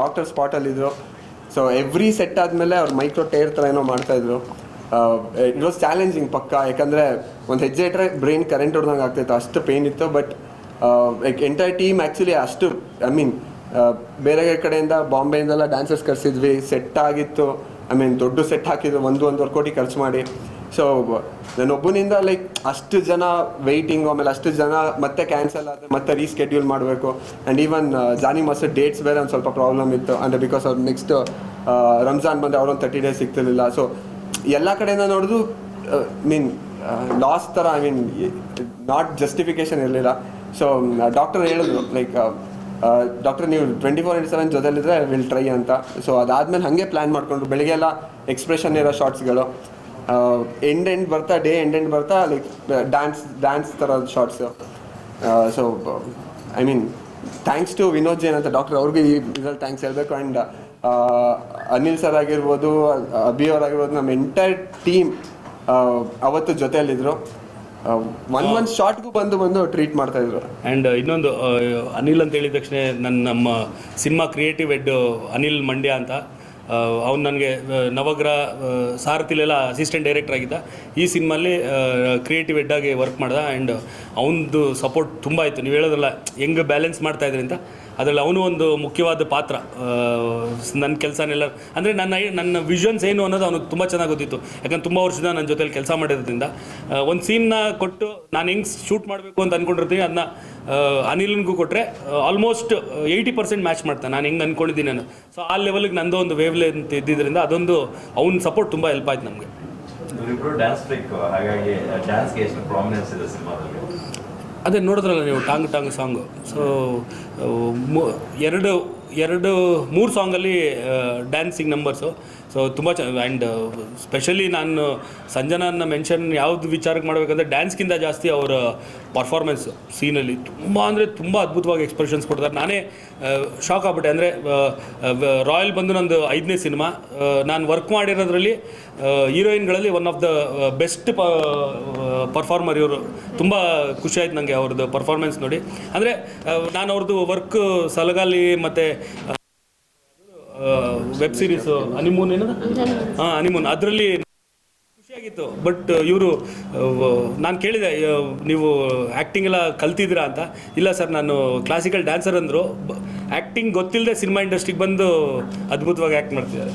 Doctor ಸ್ಪಾಟಲ್ಲಿದ್ದರು so every set ಆದಮೇಲೆ ಅವ್ರು ಮೈಕ್ರೋ ಟೇರ್ ಥರ ಏನೋ ಮಾಡ್ತಾಯಿದ್ರು ಇಟ್ ವಾಸ್ ಚಾಲೆಂಜಿಂಗ್ ಪಕ್ಕ. ಯಾಕಂದರೆ ಒಂದು ಹೆಜ್ಜೆ ಇಟ್ಟರೆ ಬ್ರೈನ್ ಕರೆಂಟ್ ಹೊಡ್ದಂಗೆ ಆಗ್ತಾಯಿತ್ತು ಅಷ್ಟು ಪೇನ್ ಇತ್ತು but like entire team actually ಅಷ್ಟು ಐ ಮೀನ್ ಬೇರೆ ಕಡೆಯಿಂದ ಬಾಂಬೆಯಿಂದೆಲ್ಲ ಡ್ಯಾನ್ಸರ್ಸ್ ಕರೆಸಿದ್ವಿ. ಸೆಟ್ ಆಗಿತ್ತು. ಐ ಮೀನ್ ದೊಡ್ಡ ಸೆಟ್ ಹಾಕಿದ್ರು. ಒಂದು, ಒಂದೂವರೆ ಕೋಟಿ ಖರ್ಚು ಮಾಡಿ. ಸೊ ನಾನೊಬ್ಬನಿಂದ ಲೈಕ್ ಅಷ್ಟು ಜನ ವೆಯ್ಟಿಂಗ್ ಆಮೇಲೆ ಅಷ್ಟು ಜನ ಮತ್ತೆ ಕ್ಯಾನ್ಸಲ್ ಆದರೆ ಮತ್ತೆ ರೀಸ್ಕೆಡ್ಯೂಲ್ ಮಾಡಬೇಕು. And even Jani master dates ಬೇರೆ ಒಂದು ಸ್ವಲ್ಪ ಪ್ರಾಬ್ಲಮ್ ಇತ್ತು. ಅಂದರೆ ಬಿಕಾಸ್ ಅವ್ರು ನೆಕ್ಸ್ಟ್ ರಂಜಾನ್ ಬಂದರೆ ಅವ್ರೊಂದು ತರ್ಟಿ ಡೇಸ್ ಸಿಗ್ತಿರ್ಲಿಲ್ಲ. ಸೊ ಎಲ್ಲ ಕಡೆಯಿಂದ ನೋಡಿದ್ರು ಮೀನ್ ಲಾಸ್ ಥರ ಐ ಮೀನ್ ನಾಟ್ ಜಸ್ಟಿಫಿಕೇಶನ್ ಇರಲಿಲ್ಲ. ಸೊ ಡಾಕ್ಟರ್ ಹೇಳಿದ್ರು ಲೈಕ್ ಡಾಕ್ಟರ್ ನೀವು ಟ್ವೆಂಟಿ ಫೋರ್ ಇಂಟು ಸೆವೆನ್ ಜೊತೆಲಿದ್ರೆ ವಿಲ್ ಟ್ರೈ ಅಂತ. ಸೊ ಅದಾದ್ಮೇಲೆ ಹಾಗೆ ಪ್ಲ್ಯಾನ್ ಮಾಡಿಕೊಂಡ್ರು. ಬೆಳಿಗ್ಗೆ ಎಲ್ಲ ಎಕ್ಸ್ಪ್ರೆಷನ್ ಇರೋ ಶಾರ್ಟ್ಸ್ಗಳು ಎಂಡ್ ಎಂಡ್ ಬರ್ತಾ ಡೇ ಎಂಡ್ ಎಂಡ್ ಬರ್ತಾ ಲೈಕ್ ಡ್ಯಾನ್ಸ್ ಡ್ಯಾನ್ಸ್ ಥರದ shorts so I mean thanks to Vinod Jain ಅಂತ ಡಾಕ್ಟರ್ ಅವ್ರಿಗೂ ಈ ಇದ್ರಲ್ಲಿ ಥ್ಯಾಂಕ್ಸ್ ಹೇಳಬೇಕು. ಆ್ಯಂಡ್ ಅನಿಲ್ ಸರ್ ಆಗಿರ್ಬೋದು ಅಭಿ ಅವರಾಗಿರ್ಬೋದು ನಮ್ಮ ಎಂಟೈರ್ ಟೀಮ್ ಅವತ್ತು ಜೊತೆಯಲ್ಲಿದ್ದರು ಒನ್ ಒನ್ ಶಾರ್ಟ್ಗೂ ಬಂದು ಬಂದು ಟ್ರೀಟ್ ಮಾಡ್ತಾ ಇದ್ರು. ಆ್ಯಂಡ್ ಇನ್ನೊಂದು ಅನಿಲ್ ಅಂತ ಹೇಳಿದ ತಕ್ಷಣ ನನ್ನ ನಮ್ಮ cinema creative head Anil Mandya ಅಂತ ಅವ್ನು ನನಗೆ ನವಗ್ರಹ ಸಾರಥಿಲೆಲ್ಲ ಅಸಿಸ್ಟೆಂಟ್ ಡೈರೆಕ್ಟರ್ ಆಗಿದ್ದ. ಈ ಸಿನಿಮಲ್ಲಿ ಕ್ರಿಯೇಟಿವ್ ಹೆಡ್ಡಾಗಿ ವರ್ಕ್ ಮಾಡ್ದ. ಆ್ಯಂಡ್ ಅವನದು ಸಪೋರ್ಟ್ ತುಂಬ ಆಯಿತು ನೀವು ಹೇಳೋದ್ರಲ್ಲ, ಹೆಂಗೆ ಬ್ಯಾಲೆನ್ಸ್ ಮಾಡ್ತಾ ಅಂತ. ಅದರಲ್ಲಿ ಅವನು ಒಂದು ಮುಖ್ಯವಾದ ಪಾತ್ರ. ನನ್ನ ಕೆಲಸನೆಲ್ಲ, ಅಂದರೆ ನನ್ನ ನನ್ನ ವಿಷನ್ಸ್ ಏನು ಅನ್ನೋದು ಅವನಿಗೆ ತುಂಬ ಚೆನ್ನಾಗಿ ಗೊತ್ತಿತ್ತು. ಯಾಕಂದ್ರೆ ತುಂಬ ವರ್ಷದಿಂದ ನನ್ನ ಜೊತೆಲಿ ಕೆಲಸ ಮಾಡಿರೋದ್ರಿಂದ. ಒಂದು ಸೀನ್ನ ಕೊಟ್ಟು ನಾನು ಹೆಂಗೆ ಶೂಟ್ ಮಾಡಬೇಕು ಅಂತ ಅಂದ್ಕೊಂಡಿರ್ತೀನಿ ಅದನ್ನ ಅನಿಲ್ನಿಗೂ ಕೊಟ್ಟರೆ ಆಲ್ಮೋಸ್ಟ್ ಏಯ್ಟಿ ಪರ್ಸೆಂಟ್ ಮ್ಯಾಚ್ ಮಾಡ್ತಾನೆ ನಾನು ಹೆಂಗೆ ಅಂದ್ಕೊಂಡಿದ್ದೀನಿ ನಾನು ಸೊ ಆ ಲೆವೆಲ್ಗೆ ನಂದು ಒಂದು ವೇವ್ ಲೆಂತ್ ಇದ್ದಿದ್ದರಿಂದ ಅದೊಂದು ಅವ್ನ ಸಪೋರ್ಟ್ ತುಂಬ ಹೆಲ್ಪ್ ಆಯ್ತು ನಮಗೆ. ಡ್ಯಾನ್ಸ್ ಹಾಗಾಗಿ ಡ್ಯಾನ್ಸ್ಗೆ ಎಷ್ಟು ಪ್ರಾಮಿನೆನ್ಸ್ ಇದೆ ಸಿನಿಮಾದಲ್ಲಿ? ಅದೇ ನೋಡಿದ್ರಲ್ಲ ನೀವು ಟಾಂಗ್ ಟಾಂಗ್ ಸಾಂಗು. ಸೊ ಎರಡು ಎರಡು, ಮೂರು ಸಾಂಗಲ್ಲಿ ಡ್ಯಾನ್ಸಿಂಗ್ ನಂಬರ್ಸು ಸೊ ತುಂಬ ಚ ಆ್ಯಂಡ್ ಸ್ಪೆಷಲಿ ನಾನು ಸಂಜನಾನ ಮೆನ್ಷನ್ ಯಾವ್ದು ವಿಚಾರಕ್ಕೆ ಮಾಡಬೇಕಂದ್ರೆ ಡ್ಯಾನ್ಸ್ಗಿಂತ ಜಾಸ್ತಿ ಅವರ ಪರ್ಫಾರ್ಮೆನ್ಸ್ ಸೀನಲ್ಲಿ ತುಂಬ ಅಂದರೆ ತುಂಬ ಅದ್ಭುತವಾಗಿ ಎಕ್ಸ್ಪ್ರೆಷನ್ಸ್ ಕೊಡ್ತಾರೆ. ನಾನೇ ಶಾಕ್ ಆಗ್ಬಿಟ್ಟೆ. ಅಂದರೆ ರಾಯಲ್ ಬಂದು ನಂದು ಐದನೇ ಸಿನಿಮಾ ನಾನು ವರ್ಕ್ ಮಾಡಿರೋದ್ರಲ್ಲಿ ಹೀರೋಯಿನ್ಗಳಲ್ಲಿ ಒನ್ ಆಫ್ ದ ಬೆಸ್ಟ್ ಪ ಪರ್ಫಾರ್ಮರ್ ಇವರು. ತುಂಬ ಖುಷಿ ಆಯ್ತು ನನಗೆ ಅವ್ರದ್ದು ಪರ್ಫಾರ್ಮೆನ್ಸ್ ನೋಡಿ. ಅಂದರೆ ನಾನು ಅವ್ರದ್ದು ವರ್ಕ್ ಸಲಗಾಲಿ ಮತ್ತು ವೆಬ್ ಸೀರೀಸ್ ಅನಿಮೂನ್ ಏನದು? ಹಾ ಅನಿಮೂನ್ ಅದರಲ್ಲಿ ಖುಷಿಯಾಗಿತ್ತು. ಬಟ್ ಇವರು ನಾನು ಕೇಳಿದೆ ನೀವು ಆ್ಯಕ್ಟಿಂಗ್ ಎಲ್ಲ ಕಲ್ತಿದ್ದೀರಾ ಅಂತ. ಇಲ್ಲ ಸರ್ ನಾನು ಕ್ಲಾಸಿಕಲ್ ಡ್ಯಾನ್ಸರ್ ಅಂದರು. ಆ್ಯಕ್ಟಿಂಗ್ ಗೊತ್ತಿಲ್ಲದೆ ಸಿನಿಮಾ ಇಂಡಸ್ಟ್ರಿಗೆ ಬಂದು ಅದ್ಭುತವಾಗಿ ಆ್ಯಕ್ಟ್ ಮಾಡ್ತಿದ್ದಾರೆ.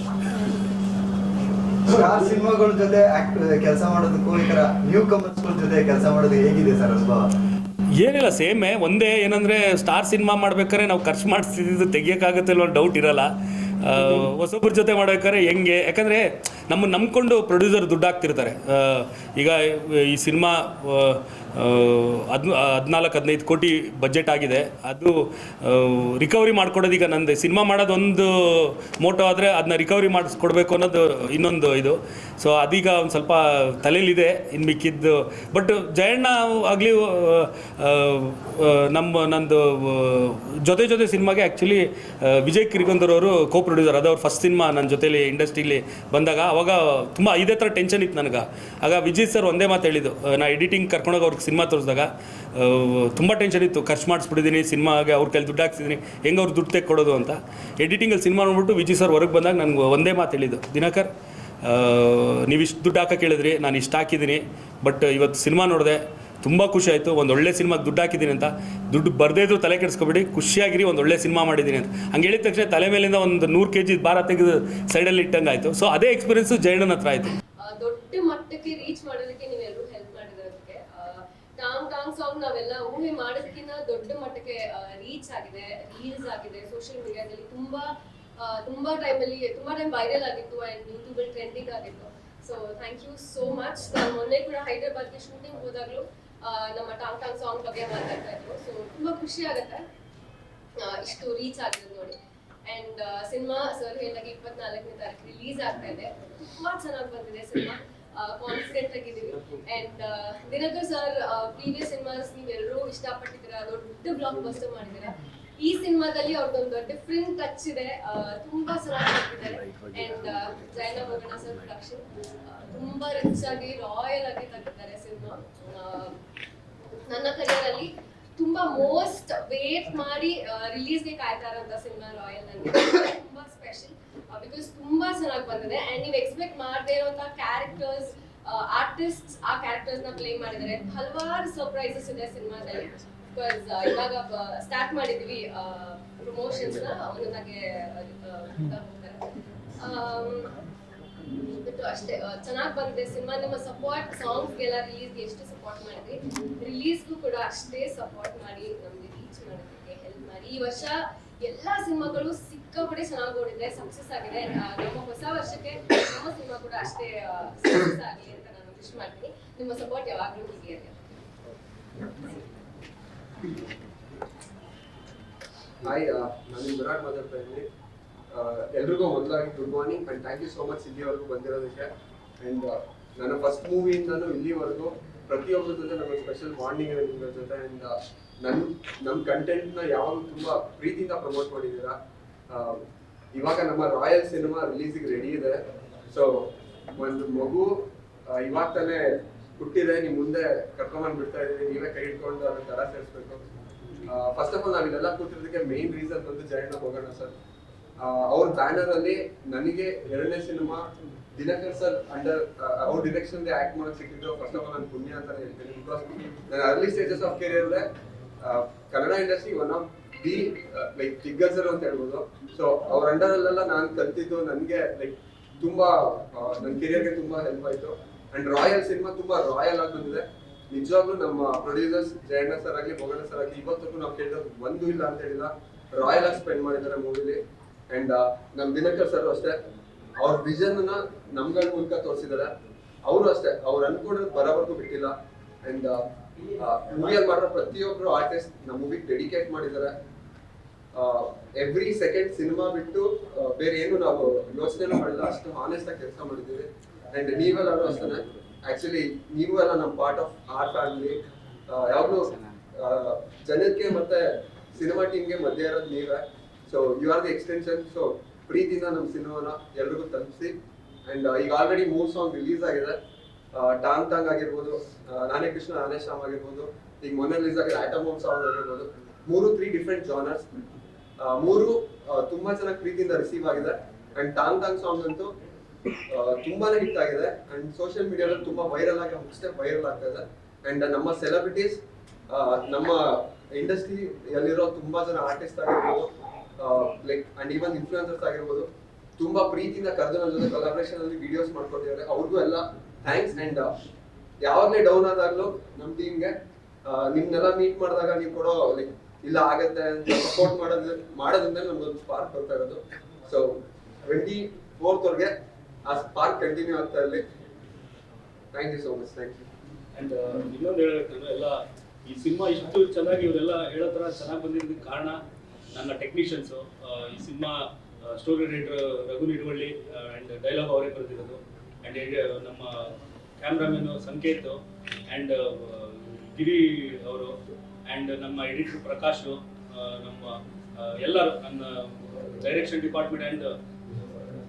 ಸಿನಿಮಾಗಳ ಜೊತೆ ಕೆಲಸ ಮಾಡೋದಕ್ಕೂ ಈ ತರ ನ್ಯೂ ಕಮರ್ಸ್ಗಳ ಜೊತೆ ಕೆಲಸ ಮಾಡೋದು ಹೇಗಿದೆ ಸರ್ ಅನುಭವ? ಏನಿಲ್ಲ ಸೇಮೇ ಒಂದೇ ಏನಂದರೆ ಸ್ಟಾರ್ ಸಿನಿಮಾ ಮಾಡ್ಬೇಕಾದ್ರೆ ನಾವು ಖರ್ಚು ಮಾಡಿಸ್ತಿದ್ದು ತೆಗಿಯೋಕ್ಕಾಗತ್ತೆ ಅನ್ನೋ ಡೌಟ್ ಇರಲ್ಲ. ಹೊಸಬ್ರ ಜೊತೆ ಮಾಡ್ಬೇಕಾದ್ರೆ ಹೆಂಗೆ? ಯಾಕಂದರೆ ನಮ್ಮನ್ನು ನಂಬಿಕೊಂಡು ಪ್ರೊಡ್ಯೂಸರ್ ದುಡ್ಡು ಹಾಕ್ತಿರ್ತಾರೆ ಈಗ ಈ ಸಿನಿಮಾ ಹದ್ ಹದಿನಾಲ್ಕು, ಹದಿನೈದು ಕೋಟಿ ಬಜೆಟ್ ಆಗಿದೆ. ಅದು ರಿಕವರಿ ಮಾಡ್ಕೊಡೋದು ಈಗ ನಂದು, ಸಿನಿಮಾ ಮಾಡೋದು ಒಂದು ಮೋಟೋ ಆದರೆ ಅದನ್ನ ರಿಕವರಿ ಮಾಡಿಸ್ಕೊಡ್ಬೇಕು ಅನ್ನೋದು ಇನ್ನೊಂದು ಇದು. ಸೊ ಅದೀಗ ಒಂದು ಸ್ವಲ್ಪ ತಲೆಯಲ್ಲಿದೆ ಇನ್ನು ಮಿಕ್ಕಿದ್ದು. ಬಟ್ ಜಯಣ್ಣ ಆಗಲಿ ನಮ್ಮ, ನಂದು ಜೊತೆ ಜೊತೆ ಸಿನಿಮಾಗೆ ಆ್ಯಕ್ಚುಲಿ ವಿಜಯ್ ಕಿರಿಗೊಂದರ್ ಅವರು ಕೋ ಪ್ರೊಡ್ಯೂಸರ್ ಅದು ಅವ್ರ ಫಸ್ಟ್ ಸಿನಿಮಾ ನನ್ನ ಜೊತೇಲಿ, ಇಂಡಸ್ಟ್ರಿಲಿ ಬಂದಾಗ. ಅವಾಗ ತುಂಬ ಇದೇ ಥರ ಟೆನ್ಷನ್ ಇತ್ತು ನನಗೆ. ಆಗ ವಿಜಯ್ ಸರ್ ಒಂದೇ ಮಾತು ಹೇಳಿದ್ದು ನಾ ಎಡಿಟಿಂಗ್ ಕರ್ಕೊಂಡೋಗಿ ಅವ್ರಿಗೆ ಸಿನಿಮಾ ತೋರಿಸಿದಾಗ ತುಂಬ ಟೆನ್ಷನ್ ಇತ್ತು. ಖರ್ಚು ಮಾಡಿಸ್ಬಿಟ್ಟಿದ್ದೀನಿ ಸಿನಿಮಾಗೆ ಅವ್ರ ಕೈಲಿ ದುಡ್ಡು ಹಾಕ್ಸಿದ್ದೀನಿ ಹೆಂಗೆ ಅವ್ರು ದುಡ್ಡು ತೆಕ್ಕೊಡೋದು ಅಂತ. ಎಡಿಟಿಂಗಲ್ಲಿ ಸಿನಿಮಾ ನೋಡ್ಬಿಟ್ಟು ವಿಜಯ್ ಸರ್ ಹೊರಗೆ ಬಂದಾಗ ನನಗೆ ಒಂದೇ ಮಾತು ಹೇಳಿದ್ದು, ದಿನಕರ್ ನೀವು ಇಷ್ಟು ದುಡ್ಡು ಹಾಕೋಕೆ ಹೇಳಿದ್ರಿ, ನಾನು ಇಷ್ಟು ಹಾಕಿದ್ದೀನಿ ಬಟ್ ಇವತ್ತು ಸಿನಿಮಾ ನೋಡಿದೆ ತುಂಬ ಖುಷಿ ಆಯಿತು. ಒಂದು ಒಳ್ಳೆ ಸಿನಿಮಾಗೆ ದುಡ್ಡು ಹಾಕಿದ್ದೀನಿ ಅಂತ. ದುಡ್ಡು ಬರದೇ ಇದ್ರು ತಲೆ ಕೆಡಿಸ್ಕೊಬೇಡಿ. ಖುಷಿಯಾಗಿರಿ, ಒಂದು ಒಳ್ಳೆ ಸಿನಿಮಾ ಮಾಡಿದ್ದೀನಿ ಅಂತ. ಹಂಗೆ ಹೇಳಿದ ತಕ್ಷಣ ತಲೆ ಮೇಲಿಂದ ಒಂದು ನೂರು ಕೆ ಜಿ ಭಾರ ತೆಗೆದು ಸೈಡಲ್ಲಿ ಇಟ್ಟಂಗೆ ಆಯಿತು ಸೊ ಅದೇ ಎಕ್ಸ್ಪೀರಿಯನ್ಸು ಜಯಣ್ಣನ ಹತ್ರ ಆಯಿತು. ದೊಡ್ಡ ಮಟ್ಟಕ್ಕೆ ರೀಚ್ ಮಾಡೋದಕ್ಕೆ ನೀವೆಲ್ಲರೂ ಹೆಲ್ಪ್ ಮಾಡಿರೋದಕ್ಕೆ ಟಾಂಗ್ ಟಾಂಗ್ ಸಾಂಗ್ ನಾವೆಲ್ಲ ಊಹೆ ಮಾಡೋದಕ್ಕಿಂತ ದೊಡ್ಡ ಮಟ್ಟಕ್ಕೆ ರೀಚ್ ಆಗಿದೆ ರೀಲ್ಸ್ ಆಗಿದೆ. ಸೋಷಿಯಲ್ ಮೀಡಿಯಾದಲ್ಲಿ ತುಂಬಾ ತುಂಬ ಟೈಮಲ್ಲಿ ತುಂಬಾ ಟೈಮ್ ವೈರಲ್ ಆಗಿತ್ತು ಆ್ಯಂಡ್ ಯೂಟ್ಯೂಬ್ ಅಲ್ಲಿ ಟ್ರೆಂಡಿಂಗ್ ಆಗಿತ್ತು. So thank you so much ನಾನು ಮೊನ್ನೆ ಕೂಡ ಹೈದರಾಬಾದ್ಗೆ ಶೂಟಿಂಗ್ ಹೋದಾಗಲೂ ನಮ್ಮ ಟಾಂಗ್ ಟಾಂಗ್ ಸಾಂಗ್ ಬಗ್ಗೆ ಮಾತಾಡ್ತಾ ಇದ್ರು ಸೊ ತುಂಬಾ ಖುಷಿ ಆಗತ್ತೆ. ಇಷ್ಟು ರೀಚ್ ಆಗಿದೆ ನೋಡಿ. ಅಂಡ್ ಸಿನಿಮಾ ಸರ್ ಹೇಳಿದಾಗ ಇಪ್ಪತ್ನಾಲ್ಕನೇ ತಾರೀಕು ರಿಲೀಸ್ ಆಗ್ತಾ ಇದೆ. ತುಂಬಾ ಚೆನ್ನಾಗಿ ಬಂದಿದೆ ಸಿನಿಮಾ ಕಾನ್ಫಿಡೆಂಟ್ ಆಗಿದ್ದೀವಿ. And Dinakar sir previous cinemas ನೀವೆಲ್ಲರೂ ಇಷ್ಟಪಟ್ಟಿದ್ದೀರಾ ದೊಡ್ಡ ಬ್ಲಾಕ್ ಬಸ್ಟರ್ ಮಾಡಿದ್ದೀರಾ. ಈ ಸಿನಿಮಾದಲ್ಲಿ ಅವ್ರದ್ದೊಂದು ಡಿಫ್ರೆಂಟ್ ಟಚ್ ಇದೆ. ತುಂಬಾ ಚೆನ್ನಾಗಿ ಮಾಡ್ತಿದ್ದಾರೆ ಅಂಡ್ ಜೈನ ಮಗನ ಸರ್ ಪ್ರೊಡಕ್ಷನ್ ತುಂಬಾ ರಿಚ್ ಆಗಿ ರಾಯಲ್ ಆಗಿ ತೆಗಿದ್ದಾರೆ ಸಿನಿಮಾ. ನನ್ನ ಕರಿಯರ್ ಅಲ್ಲಿ ತುಂಬಾ ಮೋಸ್ಟ್ ವೇಟ್ ಮಾಡಿ ರಿಲೀಸ್ಗೆ ಕಾಯ್ತಾ ಇರೋಂತ ಸಿನಿಮಾ ರಾಯಲ್ ನನಗೆ ಬಿಕಾಸ್ ತುಂಬಾ ಚೆನ್ನಾಗಿ ಬಂದಿದೆ. ಅಂಡ್ ನೀವು ಎಕ್ಸ್ಪೆಕ್ಟ್ ಮಾಡದೇ ಇರುವಂತ ಕ್ಯಾರೆಕ್ಟರ್ಸ್ ಆರ್ಟಿಸ್ಟ್ ಆ ಕ್ಯಾರೆಕ್ಟರ್ಸ್ನ ಪ್ಲೇ ಮಾಡಿದ್ದಾರೆ. ಹಲವಾರು ಸರ್ಪ್ರೈಸಸ್ ಇದೆ ಸಿನಿಮಾದಲ್ಲಿ. ಬಿಕಾಸ್ ಇವಾಗ ಸ್ಟಾರ್ಟ್ ಮಾಡಿದ್ವಿ ಪ್ರಮೋಷನ್ಸ್ನ ಒಂದೊಂದಾಗೆ ಬಿಟ್ಟು ಅಷ್ಟೇ ಚೆನ್ನಾಗಿ ಬಂದಿದೆ ಸಿನಿಮಾ. ನಿಮ್ಮ ಸಪೋರ್ಟ್ ಸಾಂಗ್ಸ್ಗೆಲ್ಲ ರಿಲೀಸ್ಗೆ ಎಷ್ಟು ಸಪೋರ್ಟ್ ಮಾಡಿದ್ರಿ? ರಿಲೀಸ್ಗೂ ಕೂಡ ಅಷ್ಟೇ ಸಪೋರ್ಟ್ ಮಾಡಿ ನಮ್ಗೆ ರೀಚ್ ಮಾಡೋದಕ್ಕೆ ಹೆಲ್ಪ್ ಮಾಡಿ. ಈ ವರ್ಷ ಎಲ್ಲಾ ಸಿನಿಮಾಗಳು ಸಿಕ್ಕಾಪಟ್ಟೆ ಚೆನ್ನಾಗಿ ಓಡಿದೆ ಸಕ್ಸಸ್ ಆಗಿದೆ. ನಮ್ಮ ಹೊಸ ವರ್ಷಕ್ಕೆ ನಮ್ಮ ಸಿನಿಮಾ ಕೂಡ ಅಷ್ಟೇ ಸಕ್ಸಸ್ ಆಗಲಿ ಅಂತ ನಾನು ವಿಶ್ ಮಾಡ್ತೀನಿ. ನಿಮ್ಮ ಸಪೋರ್ಟ್ ಯಾವಾಗಲೂ ಹೀಗೆ ಇರಲಿ ಹಾಯ್ ನಾನು ವಿರಾಟ್ ಮಾತಾಡ್ತಾ ಇದ್ದೀನಿ. ಎಲ್ರಿಗೂ ಮೊದಲಾಗಿ good morning and thank you so much ಇಲ್ಲಿವರೆಗೂ ಬಂದಿರೋದಕ್ಕೆ ಅಂಡ್ ನನ್ನ ಫಸ್ಟ್ ಮೂವಿಯಿಂದನೂ ಇಲ್ಲಿವರೆಗೂ ಪ್ರತಿಯೊಬ್ಬರ ಜೊತೆ ನಮಗೆ ಸ್ಪೆಷಲ್ ಬಾಂಡಿಂಗ್ ಇದೆ ನಿಮ್ಮ ಜೊತೆ. ಅಂಡ್ ನನ್ನ ನಮ್ಮ ಕಂಟೆಂಟ್ನ ಯಾವಾಗಲೂ ತುಂಬ ಪ್ರೀತಿಯಿಂದ ಪ್ರಮೋಟ್ ಮಾಡಿದ್ದೀರಾ? ಇವಾಗ ನಮ್ಮ ರಾಯಲ್ ಸಿನಿಮಾ ರಿಲೀಸಿಗೆ ರೆಡಿ ಇದೆ. ಸೊ ಒಂದು ಮಗು ಇವಾಗ ತಾನೇ ಹುಟ್ಟಿದೆ ನಿಮ್ ಮುಂದೆ ಕರ್ಕೊಂಡ್ಬಂದು ಬಿಡ್ತಾ ಇದ್ದೀವಿ ನೀವೇ ಕೈ ಹಿಡ್ಕೊಂಡು ಅದನ್ನ ದರ ಸೇರಿಸ್ಬೇಕು. ಫಸ್ಟ್ ಆಫ್ ಆಲ್ ನಾವು ಕೂತಿರೋದಕ್ಕೆ ಮೇನ್ ರೀಸನ್ ಬಂದು ಜಯಣ್ಣ ಹೋಗೋಣ ಸರ್. ಅವ್ರ ಬ್ಯಾನರ್ ಅಲ್ಲಿ ನನಗೆ ಎರಡನೇ ಸಿನಿಮಾ ದಿನಕರ್ ಸರ್ ಅಂಡರ್ ಅವ್ರ ಡಿರೆಕ್ಷನ್ ಆಕ್ಟ್ ಮಾಡಕ್ ಸಿಕ್ಕಿದ್ರು. ಫಸ್ಟ್ ಆಫ್ ಆಲ್ ನಾನು ಪುಣ್ಯ ಅಂತ ಹೇಳ್ತೀನಿ ಬಿಕಾಸ್ ನನ್ನ early stages of career Kannada industry one of the like ದಿಗ್ಗಜರು ಅಂತ ಹೇಳ್ಬೋದು. ಸೊ ಅವ್ರ ಅಂಡರ್ ಅಲ್ಲೆಲ್ಲ ನಾನು ಕಲ್ತಿದ್ದು ನನಗೆ ಲೈಕ್ ತುಂಬಾ ನನ್ನ ಕೆರಿಯರ್ಗೆ ತುಂಬಾ ಹೆಲ್ಪ್ ಆಯ್ತು. ಅಂಡ್ ರಾಯಲ್ ಸಿನಿಮಾ ತುಂಬಾ ರಾಯಲ್ ಆಗಿ ಬಂದಿದೆ ನಿಜವಾಗ್ಲೂ ನಮ್ಮ ಪ್ರೊಡ್ಯೂಸರ್ಸ್ ಜಯಣ್ಣ ಸರ್ ಆಗಲಿ ಮೊಗಣ ಸರ್ ಆಗಲಿ, ಇವತ್ತಕ್ಕೂ ನಾವು ಕೇಳಿರೋದು ಒಂದು ಇಲ್ಲ ಅಂತ ಹೇಳಿಲ್ಲ. ರಾಯಲ್ ಆಗಿ ಸ್ಪೆಂಡ್ ಮಾಡಿದ್ದಾರೆ ಮೂವಿಲಿ ಅಂಡ್ ನಮ್ ದಿನಕರ್ ಸರ್ ಅಷ್ಟೇ, ಅವ್ರ ವಿಷನ್ನ ನಮ್ಗಳ ಮೂಲಕ ತೋರಿಸಿದ್ದಾರೆ. ಅವರು ಅಷ್ಟೇ, ಅವ್ರು ಅನ್ಕೊಂಡ್ರೆ ಬರೋವರೆಗೂ ಬಿಟ್ಟಿಲ್ಲ. ಅಂಡ್ ಮೂವಿಯಲ್ಲಿ ಮಾಡೋ ಪ್ರತಿಯೊಬ್ರು ಆರ್ಟಿಸ್ಟ್ ನಮ್ಮ ಮೂವಿಗೆ ಡೆಡಿಕೇಟ್ ಮಾಡಿದ್ದಾರೆ. ಎವ್ರಿ ಸೆಕೆಂಡ್ ಸಿನಿಮಾ ಬಿಟ್ಟು ಬೇರೆ ಏನು ನಾವು ಯೋಚನೆ ಮಾಡಿಲ್ಲ. ಅಷ್ಟು ಆನೆಸ್ಟ್ ಆಗಿ ಕೆಲಸ ಮಾಡಿದ್ದೀವಿ. ಅಂಡ್ ನೀವೆಲ್ಲರೂ ಅಷ್ಟೇ ಆಕ್ಚುಲಿ ನೀವು ನಮ್ಮ ಪಾರ್ಟ್ ಆಫ್ ಆರ್ ಫ್ಯಾಮಿಲಿ ಯಾವಾಗಲೂ ಜನಕ್ಕೆ ಮತ್ತೆ ಸಿನಿಮಾ ಟೀಮ್ಗೆ ಮಧ್ಯೆ ಇರೋದು ನೀವೇ. So you are the extension so ಪ್ರೀತಿಯಿಂದ ನಮ್ಮ ಸಿನಿಮಾನ ಎಲ್ರಿಗೂ ತಲುಪಿಸಿ. ಅಂಡ್ ಈಗ ಆಲ್ರೆಡಿ ಮೂರು ಸಾಂಗ್ ರಿಲೀಸ್ ಆಗಿದೆ. ಟಾಂಗ್ ಟಾಂಗ್ ಆಗಿರ್ಬೋದು ನಾನೇ ಕೃಷ್ಣ, ನಾನೇ ಶ್ಯಾಮ್ ಆಗಿರ್ಬೋದು, ಈಗ ಮೊನ್ನೆ ರಿಲೀಸ್ ಆಟಮ್ ಹೋಮ್ ಸಾಂಗ್ ಆಗಿರ್ಬೋದು. ಮೂರು ತ್ರೀ ಡಿಫ್ರೆಂಟ್ ಜಾನರ್ಸ್ ಮೂರು ತುಂಬಾ ಚೆನ್ನಾಗಿ ಪ್ರೀತಿಯಿಂದ ರಿಸೀವ್ ಆಗಿದೆ. ಅಂಡ್ ಟಾಂಗ್ ಟಾಂಗ್ ಸಾಂಗ್ ಅಂತೂ ತುಂಬಾನೇ ಹಿಟ್ ಆಗಿದೆ. ಅಂಡ್ ಸೋಷಿಯಲ್ ಮೀಡಿಯಾದಲ್ಲಿ ತುಂಬಾ ವೈರಲ್ ಆಗಿ ಅಷ್ಟೇ ವೈರಲ್ ಆಗ್ತಾ ಇದೆ. ಅಂಡ್ ನಮ್ಮ ಸೆಲೆಬ್ರಿಟೀಸ್ ನಮ್ಮ ಇಂಡಸ್ಟ್ರಿ ಎಲ್ಲಿರೋ ತುಂಬಾ ಜನ ಆರ್ಟಿಸ್ಟ್ ಆಗಿರ್ಬೋದು ಲೈಕ್ ಅಂಡ್ ಈವನ್ ಇನ್ಫ್ಲೂಯೆನ್ಸರ್ಸ್ ಆಗಿರ್ಬೋದು, ತುಂಬಾ ಪ್ರೀತಿಯಿಂದ ಕರೆದು ನನ್ನ ಜೊತೆ ಕೊಲಾಬ್ರೇಷನ್ ಅಲ್ಲಿ ವಿಡಿಯೋಸ್ ಮಾಡ್ಕೊಟ್ಟಿದ್ದಾರೆ ಅವ್ರಿಗೂ ಎಲ್ಲ ಥ್ಯಾಂಕ್ಸ್ ಅಂಡ್ ಯಾವಾಗಲೇ ಡೌನ್ ಆದಾಗ್ಲೂ ನಮ್ಮ ಟೀಮ್ಗೆ ನಿಮ್ನೆಲ್ಲ ಮೀಟ್ ಮಾಡಿದಾಗ ನೀವು ಕೊಡೋ ಲೈಕ್ ಇಲ್ಲ ಆಗತ್ತೆ ಸಪೋರ್ಟ್ ಮಾಡೋದು ಮಾಡೋದ್ರಿಂದ ನಮ್ಗೊಂದು ಸ್ಪಾರ್ಕ್ ಬರ್ತಾ ಇರೋದು. ಸೊ ಟ್ವೆಂಟಿ ಫೋರ್ತ್ ವರ್ಗೆ ಆ ಸ್ಪಾರ್ಕ್ ಕಂಟಿನ್ಯೂ ಆಗ್ತಾ ಇರಲಿ. Thank you so much thank you and ಇನ್ನೊಂದು ಹೇಳಬೇಕಂದ್ರೆ ಎಲ್ಲ ಈ ಸಿನಿಮಾ ಇಷ್ಟು ಚೆನ್ನಾಗಿ ಇವರೆಲ್ಲ ಹೇಳೋ ಥರ ಚೆನ್ನಾಗಿ ಬಂದಿದ್ದಕ್ಕೆ ಕಾರಣ ನನ್ನ ಟೆಕ್ನಿಷಿಯನ್ಸು ಈ cinema story writer Raghu Niduvalli and dialogue ಅವರೇ ಬರೆದಿರೋದು. ಆ್ಯಂಡ್ ನಮ್ಮ ಕ್ಯಾಮ್ರಾಮನ್ ಸಂಕೇತ್ ಆ್ಯಂಡ್ ಗಿರಿ ಅವರು ಆ್ಯಂಡ್ ನಮ್ಮ ಎಡಿಟರ್ ಪ್ರಕಾಶ್ ನಮ್ಮ ಎಲ್ಲರೂ, ನನ್ನ direction department and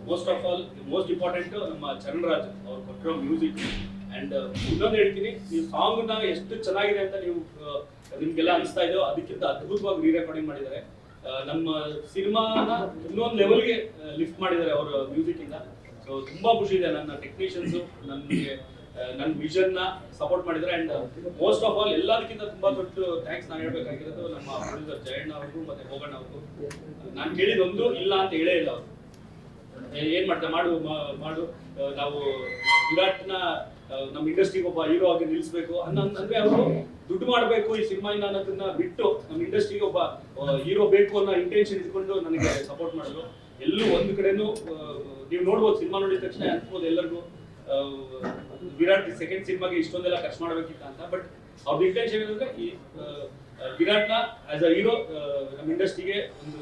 most of all most important ನಮ್ಮ ಚರಣ್ ರಾಜ್ ಅವ್ರು ಕೊಟ್ಟಿರೋ ಮ್ಯೂಸಿಕ್ ಅಂಡ್ ಇನ್ನೊಂದು ಹೇಳ್ತೀನಿ ನೀವು ಸಾಂಗ್ನ ಎಷ್ಟು ಚೆನ್ನಾಗಿದೆ ಅಂತ ನೀವು ಆ, ನಿಮ್ಗೆಲ್ಲ ಅನಿಸ್ತಾ ಇದೆಯೋ ಅದಕ್ಕಿಂತ ಅದ್ಭುತವಾಗಿ ರೀ ರೆಕಾರ್ಡಿಂಗ್ ಮಾಡಿದ್ದಾರೆ ನಮ್ಮ ಸಿನಿಮಾನ ಇನ್ನೊಂದು ಲೆವೆಲ್ಗೆ ಲಿಫ್ಟ್ ಮಾಡಿದ್ದಾರೆ ಅವರ ಮ್ಯೂಸಿಕ್ ಇಂದ. ಸೊ ತುಂಬಾ ಖುಷಿ ಇದೆ ನನ್ನ ಟೆಕ್ನಿಷಿಯನ್ಸ್ ನನಗೆ ನನ್ನ ವಿಷನ್ನ ಸಪೋರ್ಟ್ ಮಾಡಿದ್ದಾರೆ. ಅಂಡ್ ಮೋಸ್ಟ್ ಆಫ್ ಆಲ್ ಎಲ್ಲದಕ್ಕಿಂತ ತುಂಬಾ ದೊಡ್ಡ ಥ್ಯಾಂಕ್ಸ್ ನಾನು ಹೇಳ್ಬೇಕಾಗಿರೋದು ನಮ್ಮ ಪ್ರೊಡ್ಯೂಸರ್ ಜಯಣ್ಣ ಅವ್ರಿಗೂ ಮತ್ತೆ ಹೋಗಣ್ಣ ಅವ್ರಿಗೂ ನಾನು ಕೇಳಿದೊಂದು ಇಲ್ಲ ಅಂತ ಹೇಳೇ ಇಲ್ಲ ಅವರು. ಏನ್ ಮಾಡ್ತಾ ಮಾಡು ಮಾಡು. ನಾವು ವಿರಾಟ್ನ ನಮ್ಮ ಇಂಡಸ್ಟ್ರಿಗೆ ಒಬ್ಬ ಹೀರೋ ಆಗಿ ನಿಲ್ಲಿಸ್ಬೇಕು ಅನ್ನೋ ಅಂದ್ರೆ ಅವರು ದುಡ್ಡು ಮಾಡಬೇಕು ಈ ಸಿನಿಮಾ ಅನ್ನೋದನ್ನ ಬಿಟ್ಟು ನಮ್ಮ ಇಂಡಸ್ಟ್ರಿಗೆ ಒಬ್ಬ ಹೀರೋ ಬೇಕು ಅನ್ನೋ ಇಂಟೆನ್ಷನ್ ಇಟ್ಕೊಂಡು ನನಗೆ ಸಪೋರ್ಟ್ ಮಾಡಿದ್ರು. ಎಲ್ಲೂ ಒಂದ್ ಕಡೆನೂ ನೀವು ನೋಡ್ಬೋದು ಸಿನಿಮಾ ನೋಡಿದ ತಕ್ಷಣ ಅನ್ಸ್ಬೋದು ಎಲ್ಲರಿಗೂ. ವಿರಾಟ್ ಸೆಕೆಂಡ್ ಸಿನಿಮಾಗೆ ಇಷ್ಟೊಂದೆಲ್ಲ ಖರ್ಚು ಮಾಡಬೇಕಿತ್ತ ಅಂತ. ಬಟ್ ಅವ್ರದ್ದು ಇಂಟೆನ್ಷನ್ ಏನಂದ್ರೆ ಈ ವಿರಾಟ್ನ ಆಸ್ ಅ ಹೀರೋ ನಮ್ಮ ಇಂಡಸ್ಟ್ರಿಗೆ ಒಂದು